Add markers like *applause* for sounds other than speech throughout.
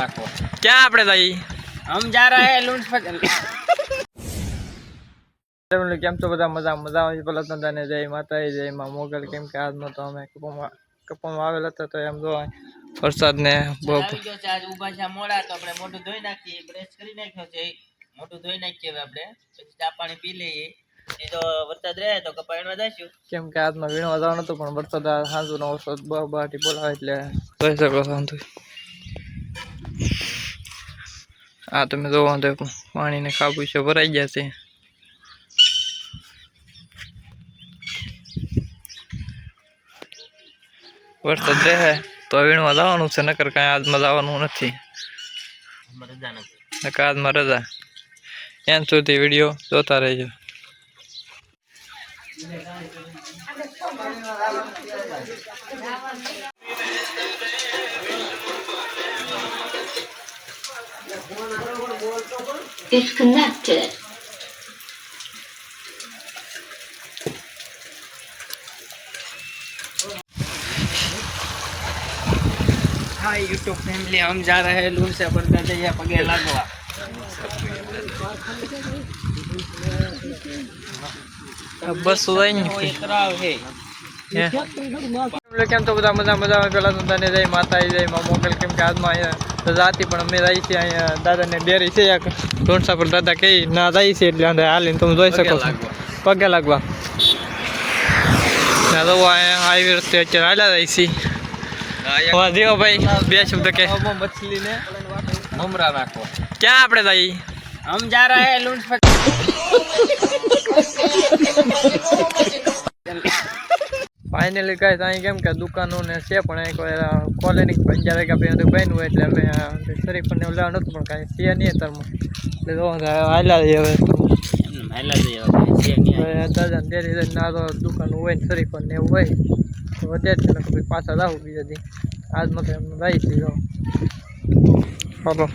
રાખો आप भाई हम जा रहे हैं लूंट લૂંટ કેમ છો બધા? મજા મજા આવે ભલા ધંધાને? જય માતા જય માં મોગલ. કેમ કે આજનો તો અમે કપમાં આવેલા હતા તો એમ જો વરસાદ ને બહુ મોડા તો આપણે મોઢું ધોઈ નાખીએ બ્રશ કરી નાખ્યો છે. મોઢું ધોઈ નાખીએ આપણે. પછી ચા પાણી પી લઈએ. એ તો વરસાદ રહે તો કપાયણમાં જઈશું કેમ કે આજમાં વીણવા જવાનું હતું પણ વરસાદ સાંજનો વરસાદ બહુ બહાટી બોલાવે એટલે કહી શકો વાંધો આ તમે જોવો તો પાણીને છે, ભરાઈ ગયા છે. વરસાદ રહે તો વીણમાં જવાનું છે, નકર કાંઈ આજમાં જવાનું નથી. નકર આજમાં રજા. એમ સુધી વીડિયો જોતા રહેજો. disconnected. हाँ यूट्यूब फैमिली हम जा रहे हैं लून से बरदा जइया पगे लगवा બસ સુધાઈ ને वो इतराव है એટલે કેમ તો બધા મજા મજા આવે પેલા તો તને જઈ માતા જઈ માં મોકલ કેમ કે આજમાં અહીંયા રાતે પણ અમે રહી છે અહીંયા દાદાને ડેરી છે ઢોંસા પર દાદા કઈ ના રહી છે એટલે અંદર હાલીને તમે જોઈ શકો છો. પગે લાગવા. દાદો આવી રસ્તે અત્યારે હાલ્યા રહી છીએ વાધીઓ ભાઈ બે શબ્દ કે મછલીને મમરા નાખો. ક્યાં આપણે ભાઈ હમ *laughs* ફાઇનલી કહે અહીં કેમ કે દુકાનો ને છે પણ અહીં કોલેની જ્યારે કે આપણે બન્યું હોય એટલે અમે શરીફ ને લેવા નહોતું પણ કાંઈ છે નહીં તરમાં એટલે તો હાલા જઈએ હવે. દાદા ત્યારે હોય શરીફ ને એવું હોય. તો વધે જ પાછા જાવું બીજા દી. આજ મત એમ દીધો હાલો.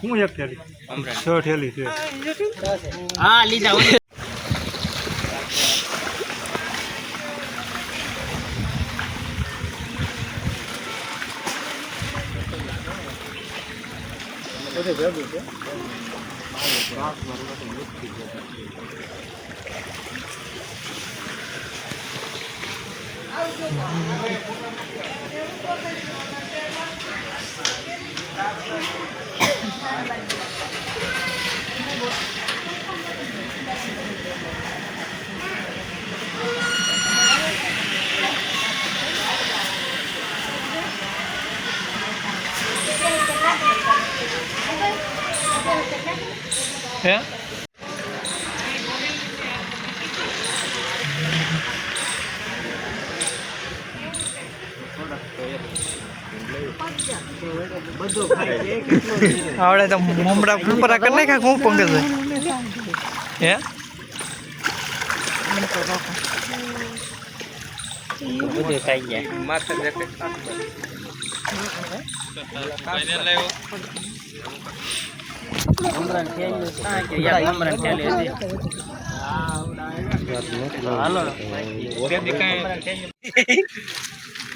હું એક થેલી મમરા છ થેલી છે હા લીધા ઓલી yeah. આવડે તો મમરા ફૂપરા કરી નાખ્યા હું પંકજ હે? બધું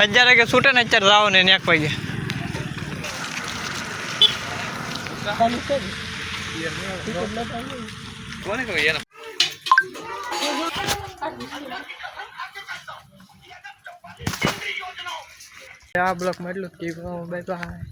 હજાર કે છૂટે ને અત્યારે રાવ ને નેક વાગે. આ બ્લોકમાં એટલું જ બાય બાય